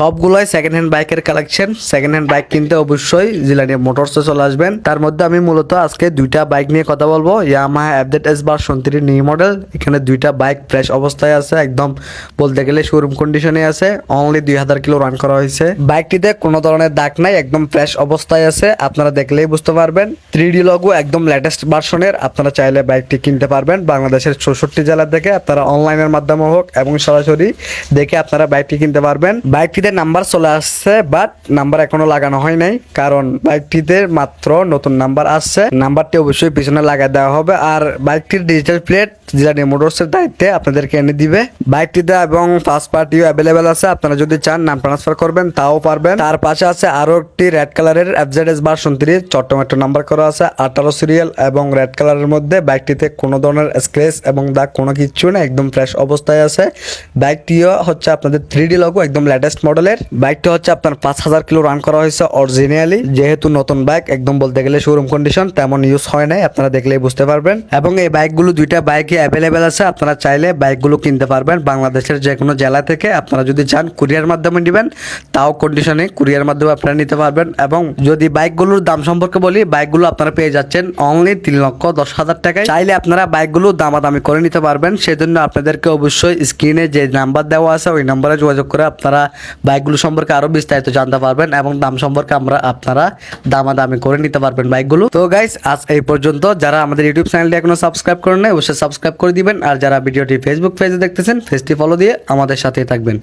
সবগুলোই second hand বাইকের collection second hand bike কিনতে অবশ্যই জিলানিয়া মোটরসে চলে আসবেন। তার মধ্যে আমি মূলত আজকে দুইটা বাইক নিয়ে কথা বলব। ইয়ামাহা অ্যাপডেট এস বার সন্ত্রী নিউ মডেল এখানে দুইটা বাইক ফ্রেশ অবস্থায় আছে। একদম বলতে গেলে শোরুম কন্ডিশনে আছে। অনলি দুই হাজার কিলো রান করা হয়েছে। বাইকটিতে কোনো ধরনের দাগ নাই। একদম ফ্রেশ অবস্থায় আছে। আপনারা দেখলেই বুঝতে পারবেন। থ্রি ডি লগো একদম লেটেস্ট ভার্সনের আপনারা চাইলে বাইকটি কিনতে পারবেন। বাংলাদেশের চৌষট্টি জেলা থেকে আপনারা অনলাইনের মাধ্যমে হোক এবং সরাসরি দেখে আপনারা বাইকটি কিনতে পারবেন। বাইকটিতে নাম্বার চলে আসছে বাট নাম্বার এখনও লাগানো হয় নাই, কারণ বাইকটিতে মাত্র নতুন নাম্বার আসছে। নাম্বারটি অবশ্যই পিছনে লাগাই দেওয়া হবে, আর বাইকটির ডিজিটাল প্লেট জিলানি মোটরসের দায়িত্বে আপনাদেরকে এনে দিবে। বাইকটিতে এবং ফার্স্ট পার্টিও অ্যাভেলেবেল আছে, আপনারা যদি চান নাম ট্রান্সফার করবেন, তাও পারবেন। তার পাশে আছে আরও একটি রেড কালারের এফজেডএস ভার্সন থ্রি চট্টমেটো নাম্বার করা আছে, আঠারো সিরিয়াল এবং রেড কালারের মধ্যে বাইকটিতে কোনো ধরনের স্ক্রেচ এবং দাগ কোনো কিছু না একদম ফ্রেশ অবস্থায় আছে। বাইকটিও হচ্ছে আপনাদের থ্রি ডি লগো একদম লেটেস্ট মডেলের। বাইকটি হচ্ছে আপনার পাঁচ হাজার কিলো রান করা হয়েছে অরিজিনালি যেহেতু নতুন বাইক একদম বলতে গেলে শোরুম কন্ডিশন তেমন ইউজ হয় নাই, আপনারা দেখলেই বুঝতে পারবেন। এবং এই বাইকগুলো দুইটা বাইকে অ্যাভেলেবেল আছে, আপনারা চাইলে বাইকগুলো কিনতে পারবেন বাংলাদেশের যে কোনো জেলা থেকে। আপনারা যদি চান কুরিয়ার মাধ্যমে নেবেন, তাও কন্ডিশনে কুরিয়ার মাধ্যমে আপনারা নিতে পারবেন। এবং যদি বাইকগুলোর দাম সম্পর্কে বলি বাইকগুলো আপনারা পেয়ে যাচ্ছেন অনলি তিন লক্ষ দশ হাজার টাকায়। চাইলে আপনারা বাইকগুলো দামাদামি করে নিতে পারবেন। সেজন্য আপনাদেরকে অবশ্যই স্ক্রিনে যে নাম্বার দেওয়া আছে, ওই নাম্বারে যোগাযোগ করে আপনারা বাইকগুলো সম্পর্কে আরও বিস্তারিত জানতে পারবেন এবং দাম সম্পর্কে আমরা আপনারা দামাদামি করে নিতে পারবেন বাইকগুলো। তো গাইস আজ এই পর্যন্ত। যারা আমাদের ইউটিউব চ্যানেলটি এখনও সাবস্ক্রাইব করেন নাই অবশ্যই সাবস্ক্রাইব করে দিবেন। আর যারা ভিডিওটি ফেসবুক পেজে দেখতেছেন পেজটি ফলো দিয়ে আমাদের সাথেই থাকবেন।